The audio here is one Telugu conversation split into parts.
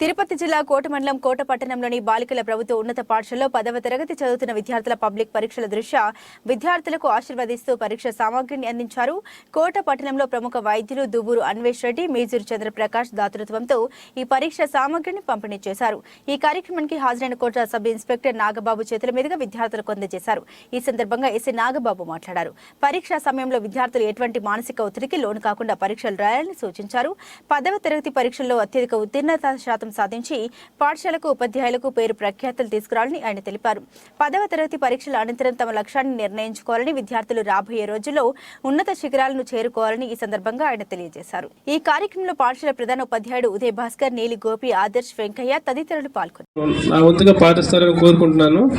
తిరుపతి జిల్లా కోట మండలం కోట పట్టణంలోని బాలికల ప్రభుత్వ ఉన్నత పాఠశాలలో పదవ తరగతి చదువుతున్న విద్యార్థుల పబ్లిక్ పరీక్షల దృష్ట్యా విద్యార్థులకు ఆశీర్వదిస్తూ పరీక్ష సామాగ్రిని అందించారు. కోట పట్టణంలో ప్రముఖ వైద్యులు దువ్వూరు అన్వేష్ రెడ్డి మేజూరు చంద్రప్రకాష్ దాతృత్వంతో ఈ పరీక్ష సామాగ్రిని పంపిణీ చేశారు. ఈ కార్యక్రమానికి హాజరైన కోట సబ్ ఇన్స్పెక్టర్ నాగబాబు చేతుల మీదుగా విద్యార్థులకు అందజేశారు. ఈ సందర్భంగా ఎస్సీ నాగబాబు మాట్లాడారు. పరీక్ష సమయంలో విద్యార్థులు ఎటువంటి మానసిక ఒత్తిడికి లోను కాకుండా పరీక్షలు రాయాలని సూచించారు. పదవ తరగతి పరీక్షల్లో అత్యధిక ఉత్తీర్ణత శాతం సాధించి పాఠశాలకు ఉపాధ్యాయులకు పేరు ప్రఖ్యాతులు తీసుకురావాలని ఆయన తెలిపారు. పదవ తరగతి పరీక్షల అనంతరం తమ లక్ష్యాన్ని నిర్ణయించుకోవాలని విద్యార్థులు రాబోయే రోజుల్లో ఉన్నత శిఖరాలను చేరుకోవాలని ఈ సందర్భంగా ఆయన తెలియజేశారు. ఈ కార్యక్రమంలో పాఠశాల ప్రధాన ఉపాధ్యాయుడు ఉదయ భాస్కర్ నీలి గోపి ఆదర్శ్ వెంకయ్య తదితరులు పాల్గొన్నారు. నా కోరుకుంటున్నాను.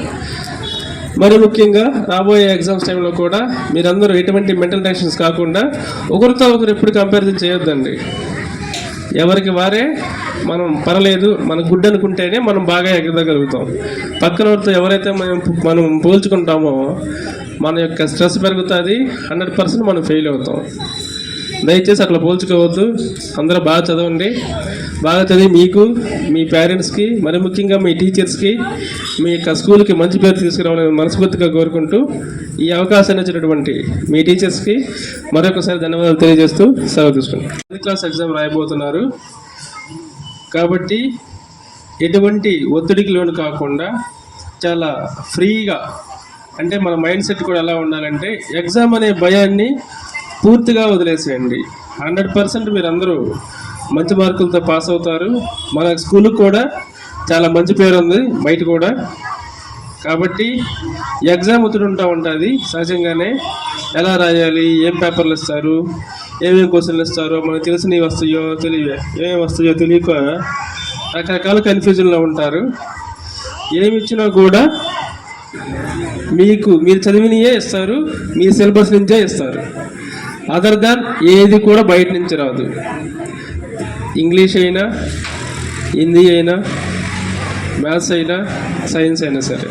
మరి ముఖ్యంగా రాబోయే ఎగ్జామ్స్ టైంలో కూడా మీరందరూ ఎటువంటి మెంటల్ టెన్షన్స్ కాకుండా ఒకరితో ఒకరు ఎప్పుడు కంపారిజన్ చేయొద్దండి. ఎవరికి వారే మనం పర్లేదు మన గుడ్ అనుకుంటేనే మనం బాగా ఎగరగలుగుతాం. పక్కన వాళ్ళతో ఎవరైతే మనం మనం పోల్చుకుంటామో మన యొక్క స్ట్రెస్ పెరుగుతుంది హండ్రెడ్ పర్సెంట్ మనం ఫెయిల్ అవుతాం. దయచేసి అట్లా పోల్చుకోవద్దు. అందరూ బాగా చదవండి. బాగా చదివి మీకు మీ పేరెంట్స్కి మరి ముఖ్యంగా మీ టీచర్స్కి మీ యొక్క స్కూల్కి మంచి పేరు తీసుకురావాలని మనస్ఫూర్తిగా కోరుకుంటూ ఈ అవకాశాన్ని ఇచ్చినటువంటి మీ టీచర్స్కి మరొకసారి ధన్యవాదాలు తెలియజేస్తూ సెలవు తీసుకుంటాం టెన్త్ క్లాస్ ఎగ్జామ్ రాయబోతున్నారు. కాబట్టి ఎటువంటి ఒత్తిడికి లోను కాకుండా చాలా ఫ్రీగా అంటే మన మైండ్ సెట్ కూడా ఎలా ఉండాలంటే ఎగ్జామ్ అనే భయాన్ని పూర్తిగా వదిలేసేయండి. హండ్రెడ్ పర్సెంట్ మీరందరూ మంచి మార్కులతో పాస్ అవుతారు. మన స్కూల్కి కూడా చాలా మంచి పేరు ఉంది బయట కూడా. కాబట్టి ఎగ్జామ్ ఒత్తిడి ఉంటా ఉంటుంది సహజంగానే. ఎలా రాయాలి ఏం పేపర్లు ఇస్తారు ఏమేమి క్వశ్చన్లు ఇస్తారో మనకు తెలిసినవి వస్తాయో తెలియ ఏమేమి వస్తాయో తెలియక రకరకాల కన్ఫ్యూజన్లో ఉంటారు. ఏమి ఇచ్చినా కూడా మీకు మీరు చదివినయే ఇస్తారు మీ సిలబస్ నుంచే ఇస్తారు. అదర్ దాన్ ఏది కూడా బయట నుంచి రాదు. ఇంగ్లీష్ అయినా హిందీ అయినా మ్యాథ్స్ అయినా సైన్స్ అయినా సరే.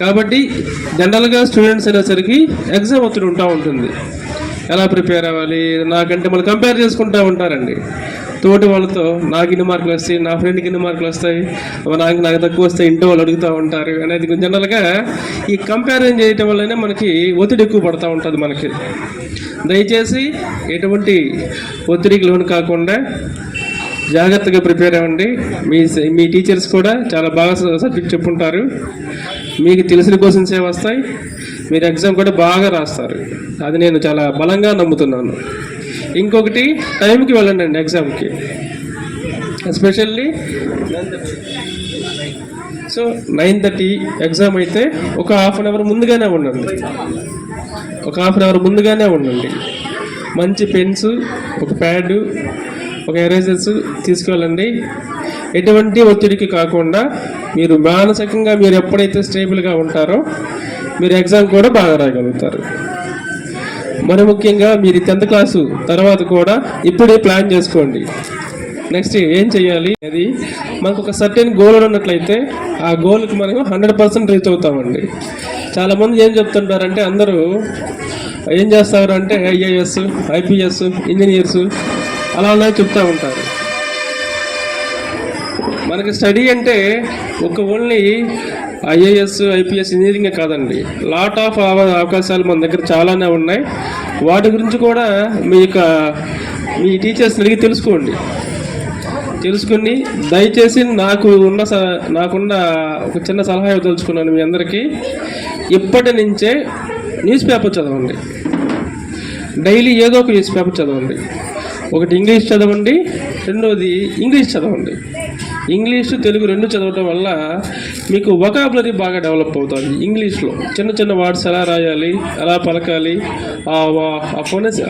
కాబట్టి జనరల్గా స్టూడెంట్స్ అయినసరికి ఎగ్జామ్ ఒత్తిడి ఉంటా ఉంటుంది. ఎలా ప్రిపేర్ అవ్వాలి? నాకంటే మళ్ళీ కంపేర్ చేసుకుంటూ ఉంటారండి. తోటి వాళ్ళతో నాకు ఇన్ని మార్కులు వస్తాయి నా ఫ్రెండ్కి ఇన్ని మార్కులు వస్తాయి నాకు నాకు తక్కువ వస్తాయి ఇంటి వాళ్ళు అడుగుతూ ఉంటారు అనేది జనరల్గా ఈ కంపారిజన్ చేయటం వల్లనే మనకి ఒత్తిడి ఎక్కువ పడుతూ ఉంటుంది మనకి. దయచేసి ఎటువంటి ఒత్తిడికి లోను కాకుండా జాగ్రత్తగా ప్రిపేర్ అవ్వండి. మీ మీ టీచర్స్ కూడా చాలా బాగా సబ్జెక్ట్ చెప్పుంటారు. మీకు తెలిసిన క్వశ్చన్సే వస్తాయి. మీరు ఎగ్జామ్ కూడా బాగా రాస్తారు. అది నేను చాలా బలంగా నమ్ముతున్నాను. ఇంకొకటి టైంకి వెళ్ళండి అండి ఎగ్జామ్కి. Especially so nine thirty exam అయితే ఒక హాఫ్ అన్ అవర్ ముందుగానే ఉండండి. ఒక హాఫ్ అన్ అవర్ ముందుగానే ఉండండి. మంచి పెన్స్ ఒక ప్యాడ్ ఒక ఎరేజర్స్ తీసుకెళ్ళండి ఎటువంటి ఒత్తిడికి కాకుండా మీరు మానసికంగా మీరు ఎప్పుడైతే స్టేబుల్గా ఉంటారో మీరు ఎగ్జామ్ కూడా బాగా రాయగలుగుతారు. మరి ముఖ్యంగా మీరు టెన్త్ క్లాసు తర్వాత కూడా ఇప్పుడే ప్లాన్ చేసుకోండి. నెక్స్ట్ ఏం చేయాలి అది మనకు ఒక సర్టెన్ గోల్ ఉన్నట్లయితే ఆ గోల్కి మనం హండ్రెడ్ పర్సెంట్ రీచ్ అవుతామండి. చాలామంది ఏం చెప్తుంటారంటే అందరూ ఏం చేస్తారు అంటే ఐఏఎస్ ఐపీఎస్ ఇంజనీర్స్ అలా అలా చెప్తూ ఉంటారు. మనకి స్టడీ అంటే ఒక ఓన్లీ ఐఏఎస్ ఐపీఎస్ ఇంజనీరింగే కాదండి. లాట్ ఆఫ్ అవకాశాలు మన దగ్గర చాలానే ఉన్నాయి. వాటి గురించి కూడా మీ యొక్క మీ టీచర్స్ అడిగి తెలుసుకోండి. తెలుసుకుని దయచేసి నాకు ఉన్న స నాకున్న ఒక చిన్న సలహా తెలుసుకున్నాను మీ అందరికీ. ఇప్పటి నుంచే న్యూస్ పేపర్ చదవండి. డైలీ ఏదో ఒక న్యూస్ పేపర్ చదవండి. ఒకటి ఇంగ్లీష్ చదవండి రెండోది ఇంగ్లీష్ చదవండి. ఇంగ్లీషు తెలుగు రెండు చదవటం వల్ల మీకు వొకాబులరీ బాగా డెవలప్ అవుతుంది. ఇంగ్లీష్లో చిన్న చిన్న వర్డ్స్ ఎలా రాయాలి ఎలా పలకాలి ఆ ఫోనెస్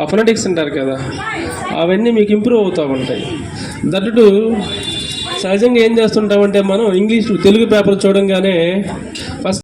ఆ ఫొనటిక్స్ అంటారు కదా అవన్నీ మీకు ఇంప్రూవ్ అవుతూ ఉంటాయి. దట్టు సహజంగా ఏం చేస్తుంటామంటే మనం ఇంగ్లీష్ తెలుగు పేపర్ చూడంగానే ఫస్ట్